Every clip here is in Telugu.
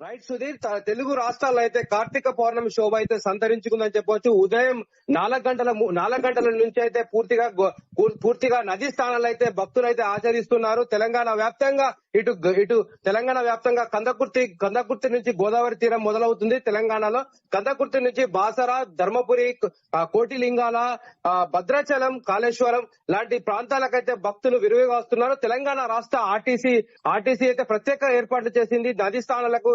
రైట్ సుధీర్ తెలుగు రాష్ట్రాల్లో అయితే కార్తీక పౌర్ణమి శోభ అయితే సంతరించుకుందని చెప్పొచ్చు. ఉదయం నాలుగు గంటల నాలుగు గంటల నుంచి అయితే పూర్తిగా పూర్తిగా నదీ స్థానాలు అయితే భక్తులు అయితే ఆచరిస్తున్నారు. తెలంగాణ వ్యాప్తంగా ఇటు ఇటు తెలంగాణ వ్యాప్తంగా కందకుర్తి కందకుర్తి నుంచి గోదావరి తీరం మొదలవుతుంది. తెలంగాణలో కందకుర్తి నుంచి బాసర ధర్మపురి కోటిలింగాల భద్రాచలం కాళేశ్వరం లాంటి ప్రాంతాలకైతే భక్తులు విరివిగా వస్తున్నారు. తెలంగాణ రాష్ట్ర ఆర్టీసీ ఆర్టీసీ అయితే ప్రత్యేక ఏర్పాట్లు చేసింది. నదీ స్థానాలకు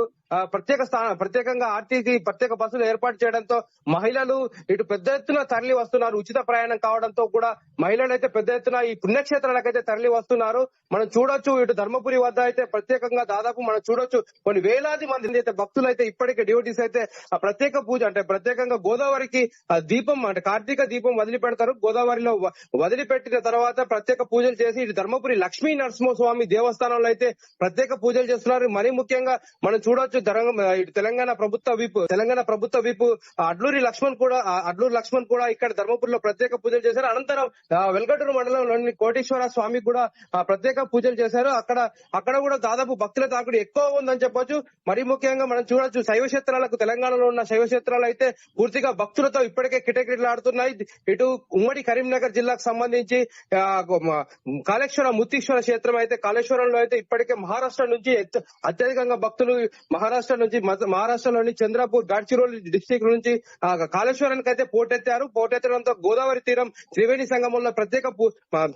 ప్రత్యేక స్థాన ప్రత్యేకంగా ఆర్టీసీ ప్రత్యేక బస్సులు ఏర్పాటు చేయడంతో మహిళలు ఇటు పెద్ద ఎత్తున తరలి వస్తున్నారు. ఉచిత ప్రయాణం కావడంతో కూడా మహిళలు అయితే పెద్ద ఎత్తున ఈ పుణ్యక్షేత్రాలకైతే తరలి వస్తున్నారు. మనం చూడొచ్చు ఇటు ధర్మపురి వద్ద అయితే ప్రత్యేకంగా దాదాపు మనం చూడొచ్చు కొన్ని వేలాది మంది అయితే భక్తులు అయితే ఇప్పటికే డ్యూటీస్ అయితే ప్రత్యేక పూజ అంటే ప్రత్యేకంగా గోదావరికి ఆ దీపం అంటే కార్తీక దీపం వదిలిపెడతారు. గోదావరిలో వదిలిపెట్టిన తర్వాత ప్రత్యేక పూజలు చేసి ఇటు ధర్మపురి లక్ష్మీ నరసింహస్వామి దేవస్థానంలో అయితే ప్రత్యేక పూజలు చేస్తున్నారు. మరీ ముఖ్యంగా మనం చూడొచ్చు ఇటు తెలంగాణ ప్రభుత్వ విప్ తెలంగాణ ప్రభుత్వ విప్ అడ్లూరి లక్ష్మణ్ కూడా అడ్లూరి లక్ష్మణ్ కూడా ఇక్కడ ధర్మపురిలో ప్రత్యేక పూజలు చేశారు. అనంతరం వెల్గటూరు మండలంలోని కోటేశ్వర స్వామి కూడా ప్రత్యేక పూజలు చేశారు. అక్కడ అక్కడ కూడా దాదాపు భక్తుల తాకుడు ఎక్కువ ఉందని చెప్పొచ్చు. మరీ ముఖ్యంగా మనం చూడొచ్చు శైవ క్షేత్రాలకు తెలంగాణలో ఉన్న శైవ క్షేత్రాలు అయితే పూర్తిగా భక్తులతో ఇప్పటికే కిటకిటలాడుతున్నాయి. ఇటు ఉమ్మడి కరీంనగర్ జిల్లాకు సంబంధించి కాళేశ్వరం కాళేశ్వర ముత్తీశ్వర క్షేత్రం అయితే కాళేశ్వరంలో అయితే ఇప్పటికే మహారాష్ట్ర నుంచి అత్యధికంగా భక్తులు మహారాష్ట్ర నుంచి మహారాష్ట్రలోని చంద్రపూర్ గాడ్చిరోలి డిస్టిక్ నుంచి కాళేశ్వరానికి అయితే పోటెత్తారు. పోటెత్తడంతో గోదావరి తీరం త్రివేణి సంగమంలో ప్రత్యేక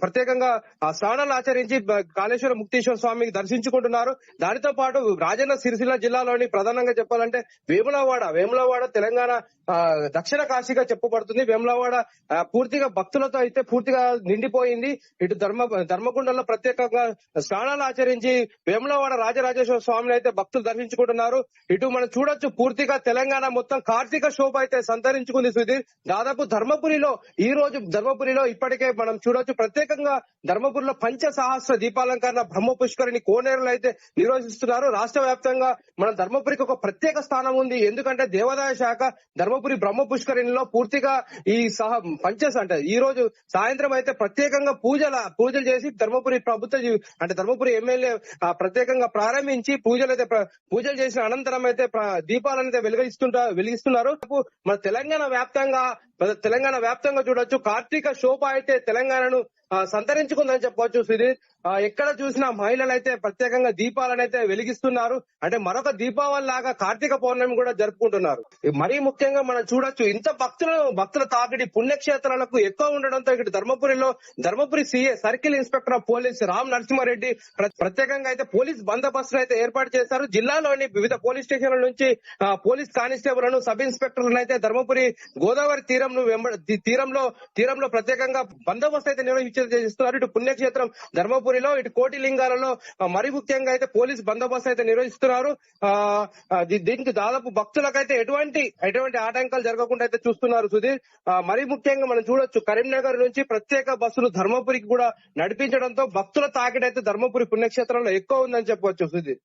ప్రత్యేకంగా స్నానాలు ఆచరించి కాళేశ్వర ముక్తేశ్వర స్వామికి దర్శించుకుంటున్నారు. దానితో పాటు రాజన్న సిరిసిల్ల జిల్లాలోని ప్రధానంగా చెప్పాలంటే వేములవాడ వేములవాడ తెలంగాణ ఆ, దక్షిణ కాశీగా చెప్పబడుతుంది. వేములవాడ ఆ, పూర్తిగా భక్తులతో అయితే పూర్తిగా నిండిపోయింది. ఇటు ధర్మ ధర్మకుండంలో ప్రత్యేకంగా స్నానాలు ఆచరించి వేములవాడ రాజరాజేశ్వర స్వామిని అయితే భక్తులు దర్శించుకుంటున్నారు. ఇటు మనం చూడొచ్చు పూర్తిగా తెలంగాణ మొత్తం కార్తీక శోభ అయితే సంతరించుకుంది సుధీర్. దాదాపు ధర్మపురిలో ఈ రోజు ధర్మపురిలో ఇప్పటికే మనం చూడొచ్చు ప్రత్యేకంగా ధర్మపురిలో పంచ సహస్ర దీపాలంకరణ బ్రహ్మ పుష్కరిని కోనేరులు అయితే నిర్వహిస్తున్నారు. రాష్ట్ర వ్యాప్తంగా మన ధర్మపురికి ఒక ప్రత్యేక స్థానం ఉంది. ఎందుకంటే దేవాదాయ శాఖ ధర్మపురి బ్రహ్మ పుష్కరిణిలో పూర్తిగా ఈ సహ పంచస్ అంటే ఈ రోజు సాయంత్రం అయితే ప్రత్యేకంగా పూజల పూజలు చేసి ధర్మపురి ప్రభుత్వ అంటే ధర్మపురి ఎమ్మెల్యే ప్రత్యేకంగా ప్రారంభించి పూజలు అయితే పూజలు చేసిన అనంతరం అయితే దీపాలను అయితే వెలిగిస్తుంటా వెలిగిస్తున్నారు. మన తెలంగాణ వ్యాప్తంగా తెలంగాణ వ్యాప్తంగా చూడొచ్చు. కార్తీక శోభ అయితే తెలంగాణను సంతరించుకుందని చెప్పవచ్చు సుధీర్. ఎక్కడ చూసినా మహిళలు అయితే ప్రత్యేకంగా దీపాలను అయితే వెలిగిస్తున్నారు. అంటే మరొక దీపావళి లాగా కార్తీక పౌర్ణమి కూడా జరుపుకుంటున్నారు. మరీ ముఖ్యంగా మనం చూడొచ్చు ఇంత భక్తులు భక్తుల తాకిడి పుణ్యక్షేత్రాలకు ఎక్కువ ఉండడంతో ఇక్కడ ధర్మపురిలో Dharmapuri C A circle inspector of police Ram Narasimha Reddy ప్రత్యేకంగా అయితే పోలీస్ బందోబస్తును అయితే ఏర్పాటు చేశారు. జిల్లాలోని వివిధ పోలీస్ స్టేషన్ల నుంచి పోలీస్ కానిస్టేబుల్లను సబ్ ఇన్స్పెక్టర్లను అయితే ధర్మపురి గోదావరి తీరం తీరం తీరంలో తీరంలో ప్రత్యేకంగా బందోబస్తు అయితే నిర్వహించారు ఇటు పుణ్యక్షేత్రం ధర్మపురిలో ఇటు కోటి లింగాలలో మరి ముఖ్యంగా అయితే పోలీస్ బందోబస్తు అయితే నిర్వహిస్తున్నారు. దీనికి దాదాపు భక్తులకైతే ఎటువంటి ఎటువంటి ఆటంకాలు జరగకుండా అయితే చూస్తున్నారు సుధీర్. మరి ముఖ్యంగా మనం చూడొచ్చు కరీంనగర్ నుంచి ప్రత్యేక బస్సులు ధర్మపురికి కూడా నడిపించడంతో భక్తుల తాకిడైతే ధర్మపురి పుణ్యక్షేత్రంలో ఎక్కువ ఉందని చెప్పవచ్చు సుధీర్.